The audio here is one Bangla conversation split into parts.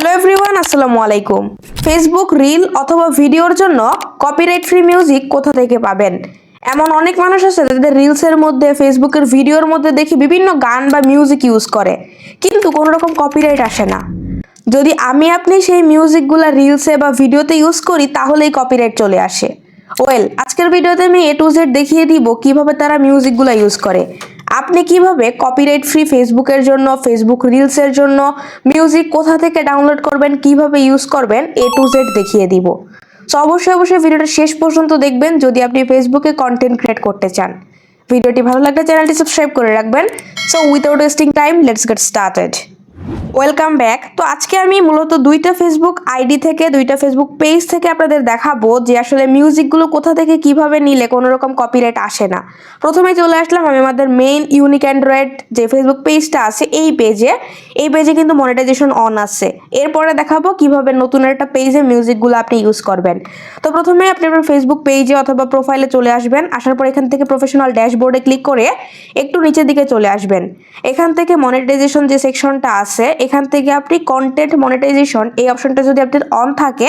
হ্যালো এভরিওয়ান, আসসালামু আলাইকুম। ফেসবুক রিল অথবা ভিডিওর জন্য কপিরাইট ফ্রি মিউজিক কোথা থেকে পাবেন? এমন অনেক মানুষ আছে যাদের রিলসের মধ্যে ফেসবুকের ভিডিওর মধ্যে দেখি বিভিন্ন গান বা মিউজিক ইউজ করে। কিন্তু কোনো রকম কপিরাইট আসে না। যদি আমি আপনি সেই মিউজিকগুলো রিলসে বা ভিডিওতে ইউজ করি তাহলেই কপিরাইট চলে আসে। ওয়েল আজকের ভিডিওতে আমি এ টু জেড দেখিয়ে দিব কীভাবে তারা মিউজিকগুলো ইউজ করে। আপনি কীভাবে কপিরাইট ফ্রি ফেসবুকের জন্য ফেসবুক রিলসের জন্য মিউজিক কোথা থেকে ডাউনলোড করবেন, কীভাবে ইউজ করবেন এ টু জেড দেখিয়ে দিব। সো অবশ্যই অবশ্যই ভিডিওটা শেষ পর্যন্ত দেখবেন যদি আপনি ফেসবুকে কন্টেন্ট ক্রিয়েট করতে চান। ভিডিওটি ভালো লাগলে চ্যানেলটি সাবস্ক্রাইব করে রাখবেন। So without wasting time let's get started welcome back তো আজকে আমি মূলত দুইটা ফেসবুক আইডি থেকে, দুইটা ফেসবুক পেজ থেকে আপনাদের দেখাবো যে আসলে মিউজিকগুলো কোথা থেকে কীভাবে নিলে কোনো রকম কপিরাইট আসে না। প্রথমে চলে আসলাম আমি আমাদের মেইন ইউনিক অ্যান্ড্রয়েড যে ফেসবুক পেজটা আছে, এই পেজে এই পেজে কিন্তু মনিটাইজেশন অন আছে। এরপরে দেখাবো কীভাবে নতুন একটা পেজে মিউজিকগুলো আপনি ইউজ করবেন। তো প্রথমে আপনি আপনার ফেসবুক পেজে অথবা প্রোফাইলে চলে আসবেন। আসার পর এখান থেকে প্রফেশনাল ড্যাশবোর্ডে ক্লিক করে একটু নিচের দিকে চলে আসবেন। এখান থেকে মনিটাইজেশন যে সেকশনটা আছে, এখান থেকে আপনি কন্টেন্ট মনিটাইজেশন এই অপশনটা যদি আপনার অন থাকে,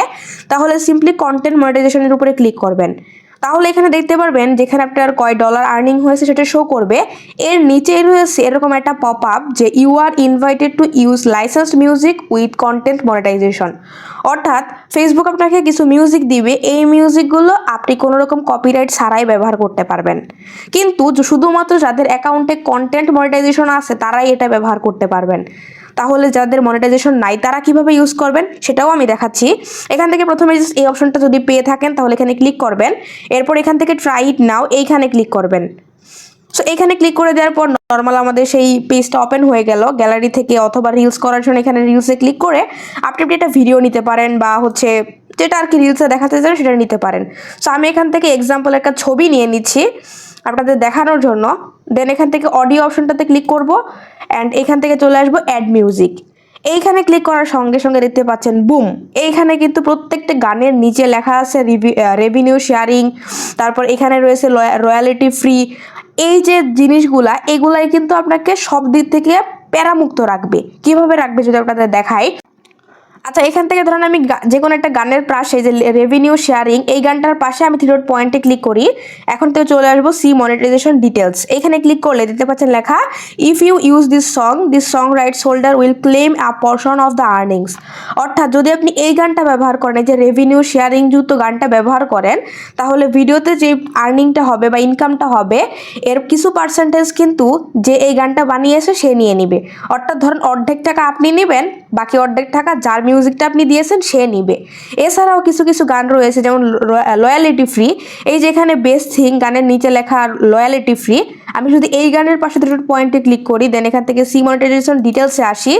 তাহলে সিম্পলি কন্টেন্ট মনিটাইজেশনের উপরে ক্লিক করবেন। তাহলে এখানে দেখতে পারবেন যেখানে আপনার কয় ডলার আর্নিং হয়েছে সেটা শো করবে। এর নিচেই রয়েছে এরকম একটা পপ আপ যে you are invited to use licensed music with content monetization অর্থাৎ ফেসবুক আপনাকে কিছু মিউজিক দিবে, এই মিউজিকগুলো আপনি কোনো রকম কপিরাইট ছাড়াই ব্যবহার করতে পারবেন। কিন্তু শুধুমাত্র যাদের অ্যাকাউন্টে কন্টেন্ট মনিটাইজেশন আছে, তারাই এটা ব্যবহার করতে পারবেন। তাহলে যাদের মনিটাইজেশন নাই, তারা কীভাবে ইউজ করবেন সেটাও আমি দেখাচ্ছি। এখান থেকে প্রথমে এই অপশনটা যদি পেয়ে থাকেন, তাহলে এখানে ক্লিক করবেন। এরপর এখান থেকে ট্রাই ইট নাও এইখানে ক্লিক করবেন। সো এখানে ক্লিক করে দেওয়ার পর নর্মাল আমাদের সেই পেজটা ওপেন হয়ে গেল। গ্যালারি থেকে অথবা রিলস করার জন্য এখানে রিলসে ক্লিক করে আপনি আপনি একটা ভিডিও নিতে পারেন বা হচ্ছে যেটা আর কি রিলসে দেখাতে চান সেটা নিতে পারেন। সো আমি এখান থেকে এক্সাম্পল একটা ছবি নিয়ে নিচ্ছি। আপনাদের দেখানোর জন্য দেন এখান থেকে অডিও অপশনটাতে ক্লিক করব অ্যান্ড এখান থেকে চলে আসব অ্যাড মিউজিক এইখানে ক্লিক করার সঙ্গে সঙ্গে দেখতে পাচ্ছেন বুম এইখানে কিন্তু প্রত্যেকটা গানের নিচে লেখা আছে রেভিনিউ শেয়ারিং তারপর এখানে রয়েছে রয়্যালিটি ফ্রি এই যে জিনিসগুলা, এগুলাই কিন্তু আপনাকে সব দিক থেকে প্যারামুক্ত রাখবে। কীভাবে রাখবে যদি আপনাদের দেখাই আচ্ছা এখান থেকে ধরুন আমি যে কোনো একটা গানের পাশে যে রেভিনিউ শেয়ারিং এই গানটার পাশে আমি থ্রি ডট পয়েন্টে ক্লিক করি। এখন থেকে চলে আসব সি মনিটাইজেশন ডিটেলস এখানে ক্লিক করলে দেখতে পাচ্ছেন লেখা if you use this song this song rights holder will claim a portion of the earnings অর্থাৎ যদি আপনি এই গানটা ব্যবহার করেন যে রেভিনিউ শেয়ারিং যুক্ত গানটা ব্যবহার করেন, তাহলে ভিডিওতে যে আর্নিংটা হবে বা ইনকামটা হবে, এর কিছু পার্সেন্টেজ কিন্তু যে এই গানটা বানিয়েছে সে নিয়ে নিবে। অর্থাৎ ধরুন অর্ধেক টাকা আপনি নেবেন, বাকি অর্ধেক টাকা যার মিউজিকটা আপনি দিয়েছেন, সে নিবে। এছাড়াও কিছু কিছু গান রয়েছে, যেমন লয়ালিটি ফ্রি এই যে এখানে বেস্ট থিং গানের নিচে লেখা লয়ালিটি ফ্রি আমি যদি এই গানের পাশে দুটো পয়েন্টে ক্লিক করি দেন এখান থেকে সি মনিটাইজেশন ডিটেলসে আসি।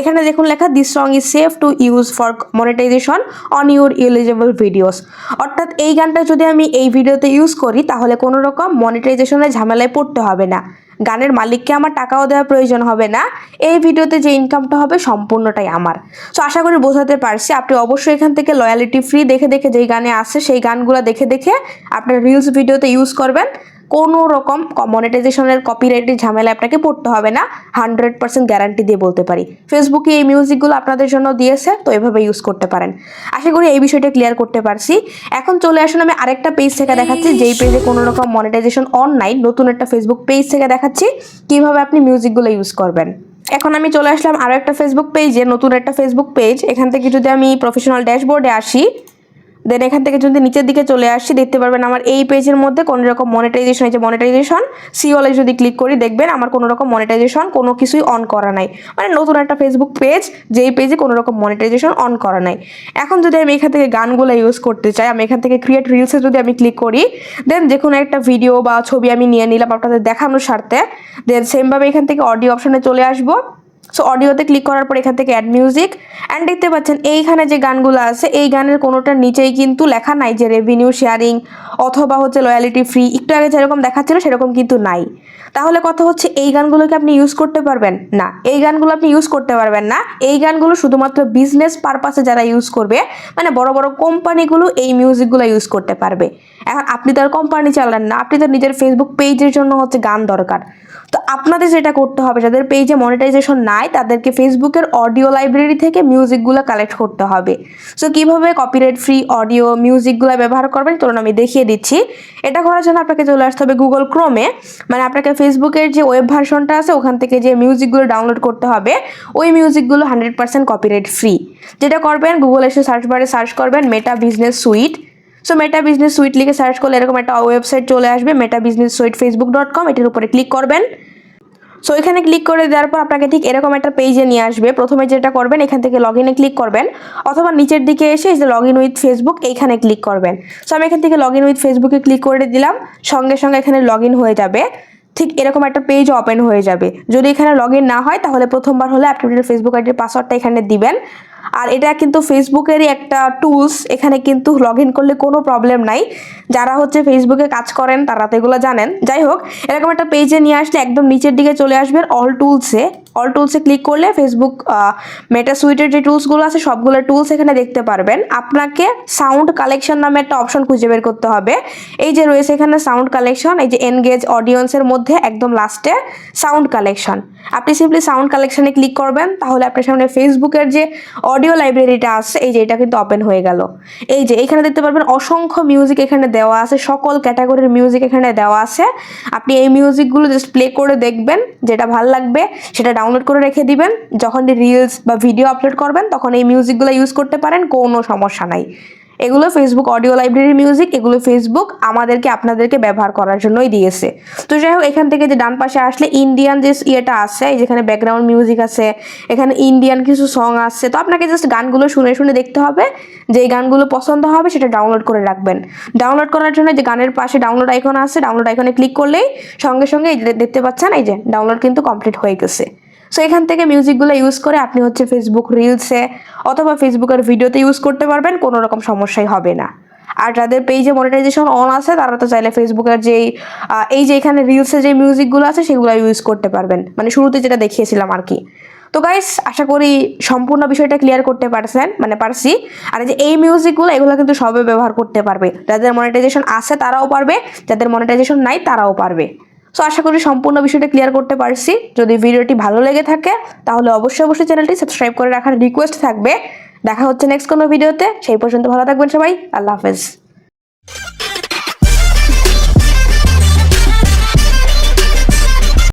এখানে দেখুন লেখা this song is safe to use for monetization on your eligible videos অর্থাৎ এই গানটা যদি আমি এই ভিডিওতে ইউজ করি, তাহলে কোনো রকম মনিটাইজেশনের ঝামেলায় পড়তে হবে না। গানের মালিককে আমার টাকাও দেওয়ার প্রয়োজন হবে না। এই ভিডিওতে যে ইনকামটা হবে সম্পূর্ণটাই আমার। সো আশা করি বোঝাতে পারছি। আপনি অবশ্যই এখান থেকে লয়ালিটি ফ্রি দেখে দেখে যেই গানে আসে সেই গানগুলো দেখে দেখে আপনার রিলস ভিডিওতে ইউজ করবেন। কোনো রকম মনিটাইজেশনের কপিরাইটের ঝামেলা আপনাকে পড়তে হবে না। হান্ড্রেড পার্সেন্ট গ্যারান্টি দিয়ে বলতে পারি। ফেসবুকে এই মিউজিকগুলো আপনাদের জন্য দিয়েছে, তো এভাবে ইউজ করতে পারেন। আশা করি এই বিষয়টা ক্লিয়ার করতে পারছি। এখন চলে আসুন, আমি আরেকটা পেজ থেকে দেখাচ্ছি, যেই পেজে কোনো রকম মনিটাইজেশন অন নাই নতুন একটা ফেসবুক পেজ থেকে দেখাচ্ছি, কীভাবে আপনি মিউজিকগুলো ইউজ করবেন। এখন আমি চলে আসলাম আরও একটা ফেসবুক পেজে নতুন একটা ফেসবুক পেজ এখান থেকে যদি আমি প্রফেশনাল ড্যাশবোর্ডে আসি দেন এখান থেকে যদি নিচের দিকে চলে আসছি দেখতে পারবেন আমার এই পেজের মধ্যে কোনো রকম মনিটাইজেশন যে মনিটাইজেশন সিওলে যদি ক্লিক করি, দেখবেন আমার কোনো রকম মনিটাইজেশন কোনো কিছুই অন করা নাই। মানে নতুন একটা ফেসবুক পেজ যেই পেজে কোনো রকম মনিটাইজেশন অন করা নাই। এখন যদি আমি এখান থেকে গানগুলো ইউজ করতে চাই, আমি এখান থেকে ক্রিয়েট রিলসে যদি আমি ক্লিক করি দেন যে কোনো একটা ভিডিও বা ছবি আমি নিয়ে নিলাম আপনাদের দেখানোর স্বার্থে দেন সেমভাবে এখান থেকে অডিও অপশনে চলে আসব। সো অডিওতে ক্লিক করার পর এখান থেকে অ্যাড মিউজিক অ্যান্ড দেখতে পাচ্ছেন এইখানে যে গানগুলো আছে, এই গানের কোনোটার নিচেই কিন্তু লেখা নাই যে রেভিনিউ শেয়ারিং অথবা হচ্ছে লয়ালিটি ফ্রি একটু আগে যেরকম দেখাচ্ছিল, সেরকম কিন্তু নাই। তাহলে কথা হচ্ছে এই গানগুলোকে আপনি ইউজ করতে পারবেন? না, এই গানগুলো আপনি ইউজ করতে পারবেন না। এই গানগুলো শুধুমাত্র বিজনেস পারপাসে যারা ইউজ করবে মানে বড় বড় কোম্পানিগুলো এই মিউজিকগুলো ইউজ করতে পারবে। এখন আপনি তো আর কোম্পানি চালান না, আপনি তো নিজের ফেসবুক পেজের জন্য হচ্ছে গান দরকার। তো আপনাদের যেটা করতে হবে, যাদের পেজে মনিটাইজেশন নাই, তাদেরকে ফেসবুকের অডিও লাইব্রেরি থেকে মিউজিকগুলো কালেক্ট করতে হবে। সো কীভাবে কপিরাইট ফ্রি অডিও মিউজিকগুলো ব্যবহার করবেন চলুন আমি দেখিয়ে দিচ্ছি। এটা করার জন্য আপনাকে চলে আসতে হবে গুগল ক্রোমে মানে আপনাকে ফেসবুকের যে ওয়েব ভার্সনটা আছে, ওখান থেকে যে মিউজিকগুলো ডাউনলোড করতে হবে, ওই মিউজিকগুলো হান্ড্রেড পার্সেন্ট কপিরাইট ফ্রি যেটা করবেন গুগল এসে সার্চ বারে সার্চ করবেন Meta business suite so Meta business suite লিখে সার্চ করলে এরকম একটা ওয়েবসাইট চলে আসবে Meta business suite Facebook dot com এটার উপরে ক্লিক করবেন। সো এখানে ক্লিক করে দেওয়ার পর আপনাকে ঠিক এরকম একটা পেজে নিয়ে আসবে। প্রথমে যেটা করবেন, এখান থেকে লগ ইনে ক্লিক করবেন, অথবা নিচের দিকে এসে যে লগ ইন উইথ ফেসবুক এইখানে ক্লিক করবেন। সো আমি এখান থেকে লগ ইন উইথ ফেসবুকে ক্লিক করে দিলাম, সঙ্গে সঙ্গে এখানে লগ ইন হয়ে যাবে। ঠিক এরকম একটা পেজ ওপেন হয়ে যাবে। যদি এখানে লগ না হয়, তাহলে প্রথমবার হলে আপনি আপনার ফেসবুক আইডির পাসওয়ার্ডটা এখানে দিবেন। আর এটা কিন্তু ফেসবুকেরই একটা টুলস এখানে কিন্তু লগ ইন করলে কোনো প্রবলেম নাই। যারা হচ্ছে ফেসবুকে কাজ করেন, তারা তো এগুলো জানেন। যাই হোক, এরকম একটা পেজে নিয়ে আসলে একদম নিচের দিকে চলে আসবেন অল টুলসে অল টুলসে ক্লিক করলে ফেসবুক মেটা সুইটের যে টুলসগুলো আছে, সবগুলো টুলস এখানে দেখতে পারবেন। আপনাকে সাউন্ড কালেকশন নামে একটা অপশন খুঁজে বের করতে হবে। এই যে রয়েছে এখানে সাউন্ড কালেকশন এই যে এনগেজ অডিয়েন্সের মধ্যে একদম লাস্টে সাউন্ড কালেকশন আপনি সিম্পলি সাউন্ড কালেকশনে ক্লিক করবেন, তাহলে আপনার সামনে ফেসবুকের যে অডিও লাইব্রেরিটা আসছে এই যে এটা কিন্তু ওপেন হয়ে গেল। এই যে এখানে দেখতে পারবেন অসংখ্য মিউজিক এখানে দেওয়া আছে, সকল ক্যাটাগরির মিউজিক এখানে দেওয়া আছে। আপনি এই মিউজিকগুলো জাস্ট প্লে করে দেখবেন, যেটা ভালো লাগবে, সেটা ডাউনলোড করে রেখে দিবেন। যখন রিলস বা ভিডিও আপলোড করবেন, তখন এই মিউজিকগুলো ইউজ করতে পারেন, কোনো সমস্যা নাই। এগুলো ফেসবুক অডিও লাইব্রেরি মিউজিক এগুলো ফেসবুক আমাদেরকে আপনাদেরকে ব্যবহার করার জন্যই দিয়েছে। তো যাই হোক, এখান থেকে যে ডান পাশে আসলে ইন্ডিয়ান যে ইয়েটা আছে যেখানে ব্যাকগ্রাউন্ড মিউজিক আছে, এখানে ইন্ডিয়ান কিছু সং আছে, তো আপনাকে জাস্ট গানগুলো শুনে শুনে দেখতে হবে যে গানগুলো পছন্দ হবে সেটা ডাউনলোড করে রাখবেন। ডাউনলোড করার জন্য যে গানের পাশে ডাউনলোড আইকন আছে ডাউনলোড আইকনে ক্লিক করলেই সঙ্গে সঙ্গে এই দেখতে পাচ্ছেন, এই যে ডাউনলোড কিন্তু কমপ্লিট হয়ে গেছে। সো এখান থেকে মিউজিকগুলো ইউজ করে আপনি হচ্ছে ফেসবুক রিলসে অথবা ফেসবুকের ভিডিওতে ইউজ করতে পারবেন, কোনো রকম সমস্যাই হবে না। আর যাদের পেজে মনিটাইজেশন অন আছে, তারা তো চাইলে ফেসবুকের যেই এই যে এখানে রিলসে যে মিউজিকগুলো আছে, সেগুলো ইউজ করতে পারবেন। মানে শুরুতে যেটা দেখিয়েছিলাম আর কি। তো গাইস আশা করি সম্পূর্ণ বিষয়টা ক্লিয়ার করতে পারছেন মানে পারছি। আর যে এই মিউজিকগুলো এগুলো কিন্তু সবে ব্যবহার করতে পারবে। যাদের মনিটাইজেশন আছে, তারাও পারবে। যাদের মনিটাইজেশন নাই, তারাও পারবে। সো আশা করি সম্পূর্ণ বিষয়টা ক্লিয়ার করতে পারছি। যদি ভিডিওটি ভালো লেগে থাকে, তাহলে অবশ্যই অবশ্যই চ্যানেলটি সাবস্ক্রাইব করে রাখার রিকোয়েস্ট থাকবে। দেখা হচ্ছে নেক্সট কোনো ভিডিওতে। সেই পর্যন্ত ভালো থাকবেন সবাই। আল্লাহ হাফেজ।